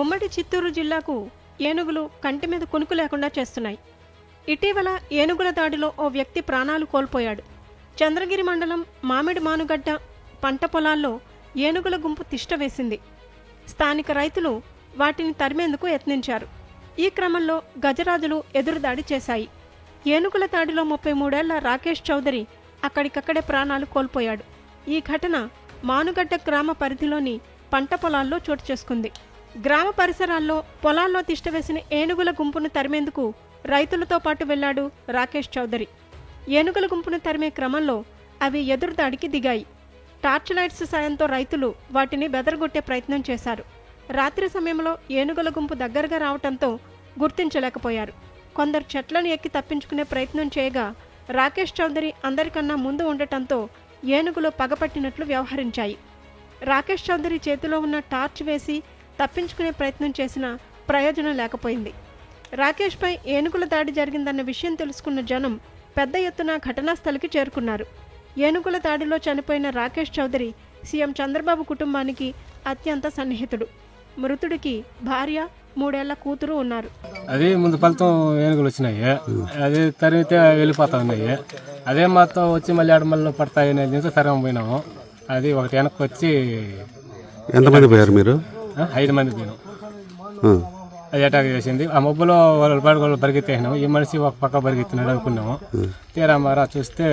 ఉమ్మడి చిత్తూరు జిల్లాకు ఏనుగులు కంటి మీద కొనుకు లేకుండా చేస్తున్నాయి. ఇటీవల ఏనుగుల దాడిలో ఓ వ్యక్తి ప్రాణాలు కోల్పోయాడు. చంద్రగిరి మండలం మామిడి మానుగడ్డ పంట పొలాల్లో ఏనుగుల గుంపు తిష్ట వేసింది. స్థానిక రైతులు వాటిని తరిమేందుకు యత్నించారు. ఈ క్రమంలో గజరాజులు ఎదురుదాడి చేశాయి. ఏనుగుల దాడిలో ముప్పై మూడేళ్ళ రాకేష్ చౌదరి అక్కడికక్కడే ప్రాణాలు కోల్పోయాడు. ఈ ఘటన మానుగడ్డ గ్రామ పరిధిలోని పంట పొలాల్లో చోటు చేసుకుంది. గ్రామ పరిసరాల్లో పొలాల్లో తిష్టవేసిన ఏనుగుల గుంపును తరిమేందుకు రైతులతో పాటు వెళ్ళాడు రాకేష్ చౌదరి. ఏనుగుల గుంపును తరిమే క్రమంలో అవి ఎదురుదాడికి దిగాయి. టార్చ్ లైట్స్ సాయంతో రైతులు వాటిని బెదరగొట్టే ప్రయత్నం చేశారు. రాత్రి సమయంలో ఏనుగుల గుంపు దగ్గరగా రావటంతో గుర్తించలేకపోయారు. కొందరు చెట్లను ఎక్కి తప్పించుకునే ప్రయత్నం చేయగా రాకేష్ చౌదరి అందరికన్నా ముందు ఉండటంతో ఏనుగులు పగపట్టినట్లు వ్యవహరించాయి. రాకేష్ చౌదరి చేతిలో ఉన్న టార్చ్ వేసి తప్పించుకునే ప్రయత్నం చేసినా ప్రయోజనం లేకపోయింది. రాకేష్పై ఏనుగుల దాడి జరిగిందన్న విషయం తెలుసుకున్న జనం పెద్ద ఎత్తున ఘటనా స్థలికి చేరుకున్నారు. ఏనుగుల దాడిలో చనిపోయిన రాకేష్ చౌదరి సీఎం చంద్రబాబు కుటుంబానికి అత్యంత సన్నిహితుడు. మృతుడికి భార్య మూడేళ్ళ కూతురు ఉన్నారు. అది ముందు ఫలితం ఏనుగులు వచ్చినాయి. అది తరిమితే వెళ్ళిపోతా ఉన్నాయి. అదే మొత్తం వచ్చి మళ్ళీ మళ్ళీ పడతాయి అనేది తరం పోయినాము. అది ఒకటి వెనక్కి వచ్చి ఎంతమంది పోయారు మీరు? ఐదు మంది పోయినాం. ఆ. అది అటాక్ చేసింది. ఆ మబ్బులో వాళ్ళు పడి వాళ్ళు పరిగెత్తేసినాము ఈ మనిషి ఒక పక్క పరిగెత్తినాడు అనుకున్నాము. తీరా మరా చూస్తే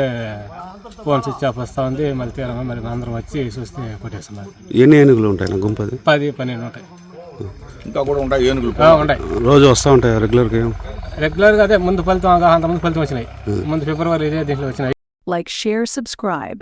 ఫోన్ స్విచ్ ఆఫ్ వస్తూ ఉంది. మళ్ళీ తీరా మరి అందరం వచ్చి చూస్తే కొట్టేస్తున్నారు. ఎన్ని ఏనుగులు ఉంటాయి నా గుంపది? పది పన్నెండు ఉంటాయి. ఇంకా కూడా ఉంటాయి ఏనుగులు? ఆ, ఉన్నాయి రోజు వస్తూ ఉంటాయి రెగ్యులర్గా? రెగ్యులర్గా అదే ముందు ఫలితం అంతకుముందు ఫలితం వచ్చినాయి. ముందు ఫిబ్రవరి ఇదే దీంట్లో వచ్చినాయి. Like, share, subscribe.